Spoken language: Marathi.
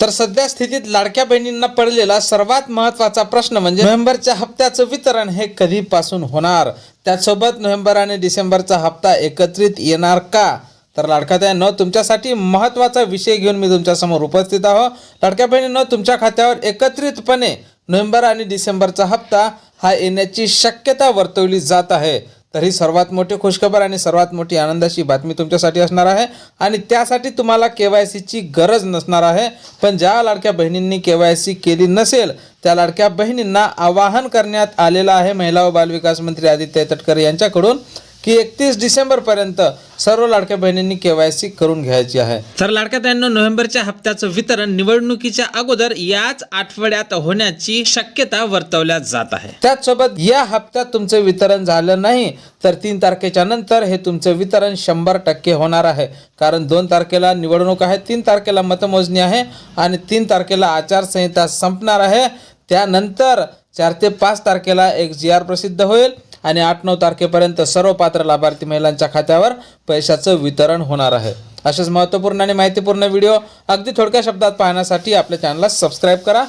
तर सध्या स्थितीत लाडक्या बहिणींना पडलेला सर्वात महत्त्वाचा प्रश्न म्हणजे नोव्हेंबरच्या हप्त्याचं वितरण हे कधीपासून होणार? त्यासोबत नोव्हेंबर आणि डिसेंबरचा हप्ता एकत्रित येणार का? तर लाडक्याताईंनो तुमच्यासाठी महत्त्वाचा विषय घेऊन मी तुमच्यासमोर उपस्थित आहो लाडक्या बहिणीनं तुमच्या खात्यावर एकत्रितपणे नोव्हेंबर आणि डिसेंबरचा हप्ता हा येण्याची शक्यता वर्तवली जात आहे. तर ही सर्वात मोठी खुशखबर आणि सर्वात मोठी आनंदाची बातमी तुमच्यासाठी असणार आहे. आणि त्यासाठी तुम्हाला के वाय सीची गरज नसणार आहे. पण ज्या लाडक्या बहिणींनी के वाय सी केली नसेल त्या लाडक्या बहिणींना आवाहन करण्यात आलेलं आहे महिला व बालविकास मंत्री आदित्य तटकरे यांच्याकडून. की एकतीस डिसेंबर पर्यंत सर्व लाडक्या बहिणींनी केवायसी करून घ्यायची आहे. तर लाडक्या त्यांना नोव्हेंबरच्या हप्त्याचं वितरण निवडणुकीच्या अगोदर याच आठवड्यात होण्याची शक्यता वर्तवल्या जात आहे. त्याचसोबत या हप्त्यात तुमचं वितरण झालं नाही तर तीन तारखेच्या नंतर हे तुमचं वितरण शंभर टक्के होणार आहे. कारण दोन तारखेला निवडणूक आहे तीन तारखेला मतमोजणी आहे आणि तीन तारखेला आचारसंहिता संपणार आहे. त्यानंतर चार ते पाच तारखेला एक जी आर प्रसिद्ध होईल. आणि आठ नऊ तारखेपर्यंत सर्व पात्र लाभार्थी महिलांच्या खात्यावर पैशाचं वितरण होणार आहे. असेच महत्त्वपूर्ण आणि माहितीपूर्ण व्हिडिओ अगदी थोडक्या शब्दात पाहण्यासाठी आपल्या चॅनलला सबस्क्राईब करा.